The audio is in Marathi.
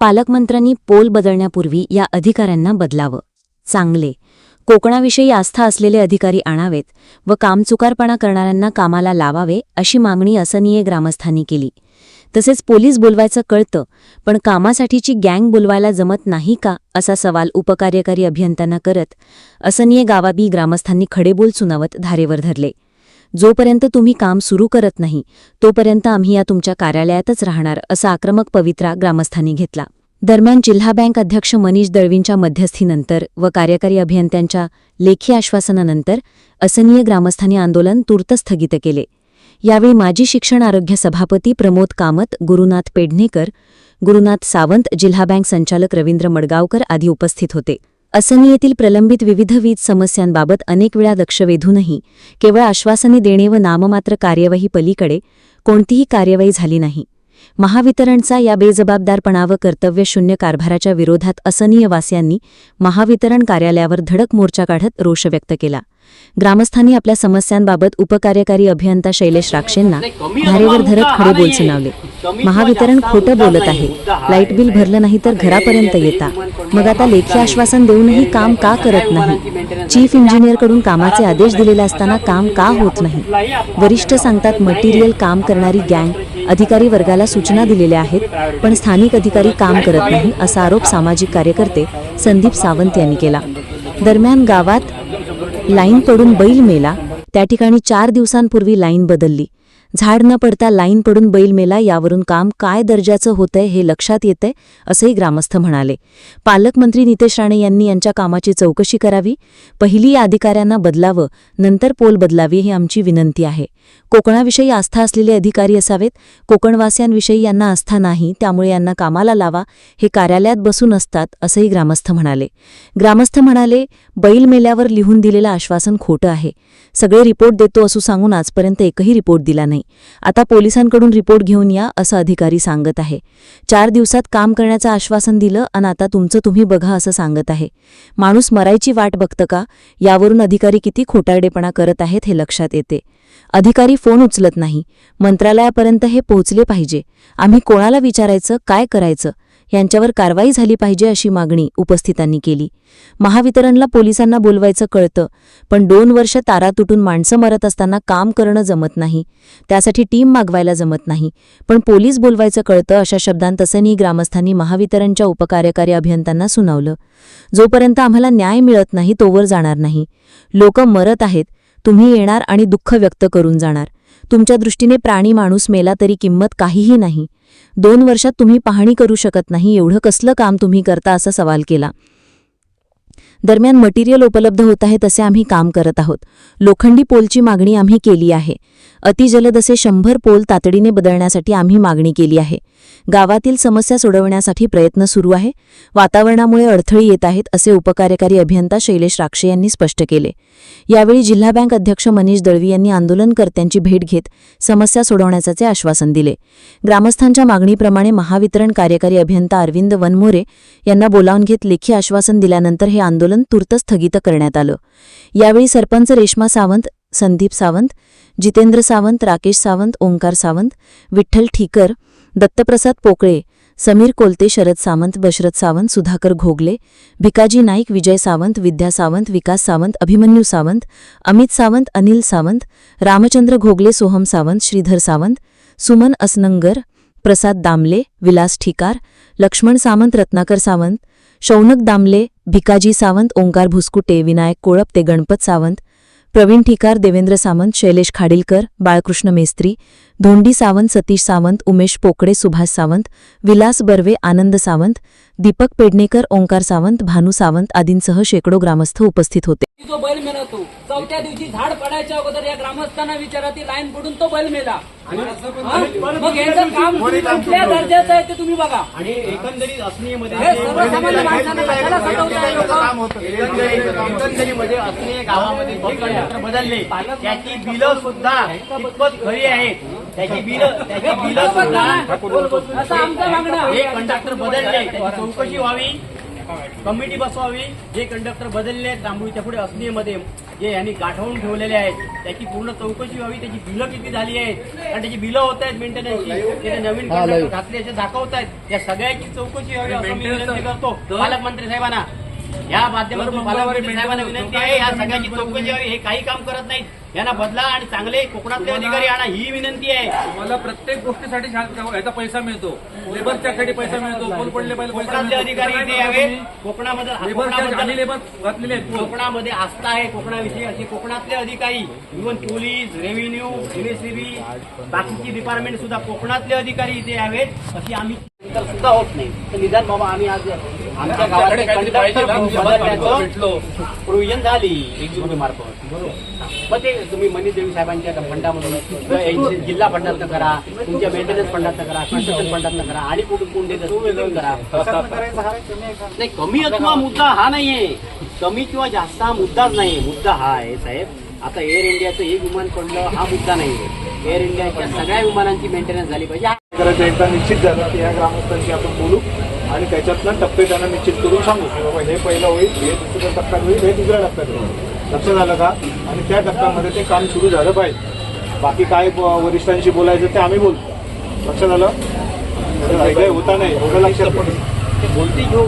पालकमंत्र्यांनी पोल बदलण्यापूर्वी या अधिकाऱ्यांना बदलावं. चांगले. कोकणाविषयी आस्था असलेले अधिकारी आणावेत व कामचुकारपणा करणाऱ्यांना कामाला लावावे अशी मागणी असनीय ग्रामस्थांनी केली. तसेच पोलीस बोलवायचं कळतं पण कामासाठीची गँग बोलवायला जमत नाही का असा सवाल उपकार्यकारी अभियंत्यांना करत असनीय गावाबी ग्रामस्थांनी खडेबोल सुनावत धारेवर धरले. जोपर्यंत तुम्ही काम सुरू करत नाही तोपर्यंत आम्ही या तुमच्या कार्यालयातच राहणार असा आक्रमक पवित्रा ग्रामस्थांनी घेतला. दरम्यान जिल्हा बँक अध्यक्ष मनीष दळवींच्या मध्यस्थीनंतर व कार्यकारी अभियंत्यांच्या लेखी आश्वासनानंतर असनीय ग्रामस्थांनी आंदोलन तूर्त स्थगित केले. यावेळी माजी शिक्षण आरोग्य सभापती प्रमोद कामत गुरुनाथ पेडणेकर गुरुनाथ सावंत जिल्हा बँक संचालक रवींद्र मडगावकर आदी उपस्थित होते. असनी येथील प्रलंबित विविध वीज समस्यांबाबत अनेक वेळा लक्ष वेधूनही केवळ आश्वासने देणे व नाममात्र कार्यवाही पलीकडे कोणतीही कार्यवाही झाली नाही. महावितरणचा या बेजबाबदारपणा व कर्तव्यशून्य कारभाराच्या विरोधात असनीय वासियांनी महावितरण कार्यालयावर धडक मोर्चा काढत रोष व्यक्त केला. ग्रामस्थांनी आपल्या समस्यांबाबत उपकार्यकारी अभियंता शैलेश राक्षेंना धारेवर धरत खडे बोल सुनावले महावितरण खोटं बोलत आहे. लाइट बिल भरलं नाही तर घरापर्यंत येता मग आता लेखी आश्वासन देऊनही काम का करत नाही? चीफ इंजिनियरकडून कामाचे आदेश दिलेले असताना काम का होत नाही? वरिष्ठ सांगतात मटेरियल काम करणारी गँग अधिकारी वर्गाला सूचना दिलेल्या आहेत पण स्थानिक अधिकारी काम करत नाही असा आरोप सामाजिक कार्यकर्ते संदीप सावंत यांनी केला. दरम्यान गावात लाईन पडून बैल मेला. त्या ठिकाणी चार दिवसांपूर्वी लाईन बदलली. झाड न पडता लाईन पडून बैल मेला यावरून काम काय दर्जाचं होतंय हे लक्षात येतंय असंही ग्रामस्थ म्हणाले. पालकमंत्री नितेश राणे यांनी यांच्या कामाची चौकशी करावी. पहिली या अधिकाऱ्यांना बदलावं नंतर पोल बदलावी ही आमची विनंती आहे. कोकणाविषयी आस्था असलेले अधिकारी असावेत. कोकणवासियांविषयी यांना आस्था नाही त्यामुळे यांना कामाला लावा हे कार्यालयात बसून असतात असंही ग्रामस्थ म्हणाले. ग्रामस्थ म्हणाले बैल मेल्यावर लिहून दिलेलं आश्वासन खोटं आहे. सगळे रिपोर्ट देतो असं सांगून आजपर्यंत एकही रिपोर्ट दिला नाही. आता पोलिसांकडून रिपोर्ट घेऊन या असं अधिकारी सांगत आहे. चार दिवसात काम करण्याचं आश्वासन दिलं आणि आता तुमचं तुम्ही बघा असं सांगत आहे. माणूस मरायची वाट बघतं का? यावरून अधिकारी किती खोटारडेपणा करत आहेत हे लक्षात येते. अधिकारी फोन उचलत नाही. मंत्रालयापर्यंत हे पोहोचले पाहिजे. आम्ही कोणाला विचारायचं काय करायचं? यांच्यावर कारवाई झाली पाहिजे अशी मागणी उपस्थितांनी केली. महावितरणला पोलिसांना बोलवायचं कळतं पण दोन वर्ष तारा तुटून माणसं मरत असताना काम करणं जमत नाही. त्यासाठी टीम मागवायला जमत नाही. पण पोलीस बोलवायचं कळतं अशा शब्दांत तसंही ग्रामस्थांनी महावितरणच्या उपकार्यकारी अभियंत्यांना सुनावलं. जोपर्यंत आम्हाला न्याय मिळत नाही तोवर जाणार नाही. लोक मरत आहेत. तुम्ही येणार आणि दुःख व्यक्त करून जाणार. तुमच्या दृष्टीने प्राणी माणूस मेला तरी किंमत काहीही नाही. दोन वर्षात तुम्ही पाहणी करू शकत नाही एवढं कसलं काम तुम्ही करता असा सवाल केला. दरम्यान मटेरियल उपलब्ध होत आहे तसे आम्ही काम करत आहोत. लोखंडी पोलची मागणी आम्ही केली आहे. अतिजलद असे शंभर पोल तातडीने बदलण्यासाठी आम्ही मागणी केली आहे. गावातील समस्या सोडवण्यासाठी प्रयत्न सुरू आहे. वातावरणामुळे अडथळी येत आहेत असे उपकार्यकारी अभियंता शैलेश राक्षे यांनी स्पष्ट केले. यावेळी जिल्हा बँक अध्यक्ष मनीष दळवी यांनी आंदोलनकर्त्यांची भेट घेत समस्या सोडवण्याचे आश्वासन दिले. ग्रामस्थांच्या मागणीप्रमाणे महावितरण कार्यकारी अभियंता अरविंद वनमोरे यांना बोलावून घेत लेखी आश्वासन दिल्यानंतर हे आंदोलन तूर्त स्थगित करण्यात आलं. यावेळी सरपंच रेश्मा सावंत संदीप सावंत जितेंद्र सावंत राकेश सावंत ओंकार सावंत विठ्ठल ठीकर दत्तप्रसाद पोकळे समीर कोलते शरद सावंत बशरथ सावंत सुधाकर घोगले भिकाजी नाईक विजय सावंत विद्या सावंत विकास सावंत अभिमन्यू सावंत अमित सावंत अनिल सावंत रामचंद्र घोगले सोहम सावंत श्रीधर सावंत सुमन असनंगर प्रसाद दामले विलास ठिकार लक्ष्मण सावंत रत्नाकर सावंत शौनक दामले भिकाजी सावंत ओंकार भुसकुटे विनायक कोळप ते गणपत सावंत प्रवीण ठिकार देवेंद्र सावंत शैलेश खाडीलकर बाळकृष्ण मेस्त्री धोंडी सावंत सतीश सावंत उमेश पोकडे सुभाष सावंत विलास बर्वे आनंद सावंत दीपक पेडणेकर ओंकार सावंत भानू सावंत आदींसह शेकडो ग्रामस्थ उपस्थित होते. जो बैल मेला तो. चौथ्या दिवशी झाड पडायच्या अगोदर या ग्रामस्थांना विचारा ती लाईन पडून तो बैल मेला? मग यांचं काम कुठल्या दर्जाचं आहे ते तुम्ही बघा. आणि एकंदरीत हे सर्वसामान्य माणसांना कशाला सतवताय लोकं? एकंदरीमध्ये असनीय गावामध्ये जे कंडक्टर बदलले. त्याची बिलं सुद्धा खरी आहेत. त्याची बिलं त्याची बिलं सुद्धा असं आमचं मागणं हे कंडक्टर बदलले त्याची चौकशी व्हावी. कमिटी बसवावी. जे कंडक्टर बदलले आहेत तांबुळीच्या पुढे असलीमध्ये जे यांनी गाठवून ठेवलेले आहेत त्याची पूर्ण चौकशी व्हावी. त्याची बिलं किती झाली आहेत? आणि त्याची बिलं होत आहेत मेंटेनन्सची ते नवीन कंडक्टर घातले असे दाखवत आहेत. या सगळ्याची चौकशी व्हावी असं मी विनंती करतो. पालकमंत्री साहेबांना. या माध्यमातून साहेबांना विनंती आहे या सगळ्याची चौकशी हे काही काम करत नाहीत. यांना बदला आणि चांगले कोकणातले अधिकारी आणा ही विनंती आहे. मला प्रत्येक गोष्टीसाठी याचा पैसा मिळतो. लेबरसाठी पैसा मिळतो. कोल पडले पाहिजे पैसा कोकणातले. अधिकारी इथे यावे कोकणामध्ये लेबर घातलेले आहेत. कोकणामध्ये आस्था आहे कोकणाविषयी असे कोकणातले अधिकारी इव्हन पोलीस रेव्हेन्यू एमएससीबी बाकीची डिपार्टमेंट सुद्धा कोकणातले अधिकारी इथे यावेत. अशी आम्ही तर सुद्धा होत नाही. तर निदान बाबा आम्ही आज आमच्या गावाकडे प्रोव्हिजन झाली. एक्झिक्युटिव्ह मार्फत मग ते तुम्ही मनी देवी साहेबांच्या फंडामधून जिल्हा फंडातनं करा तुमच्या मेंटेनन्स फंडातनं करा कन्स्ट्रक्शन फंडातनं करा आणि कुठून कोण देत करा. नाही कमी किंवा मुद्दा हा नाहीये. कमी किंवा जास्त हा मुद्दाच नाही मुद्दा हा आहे साहेब. आता एअर इंडियाचं एक विमान पडलं हा मुद्दा नाहीये. एअर इंडियाच्या सगळ्या विमानांची मेंटेनन्स झाली पाहिजे. एकदा निश्चित झालं की ह्या ग्रामस्थांशी आपण बोलू. आणि त्याच्यातनं टप्पे त्यांना निश्चित करून सांगू की बाबा हे पहिलं होईल हे दुसऱ्या टप्प्यात होईल हे तिसऱ्या टप्प्यात होईल. लक्षात आलं का? आणि त्या टप्प्यामध्ये ते काम सुरू झालं पाहिजे. बाकी काय वरिष्ठांशी बोलायचं ते आम्ही बोलतो. लक्षात आलं? होता नाही एवढं लक्षात पडलं बोलती घेऊ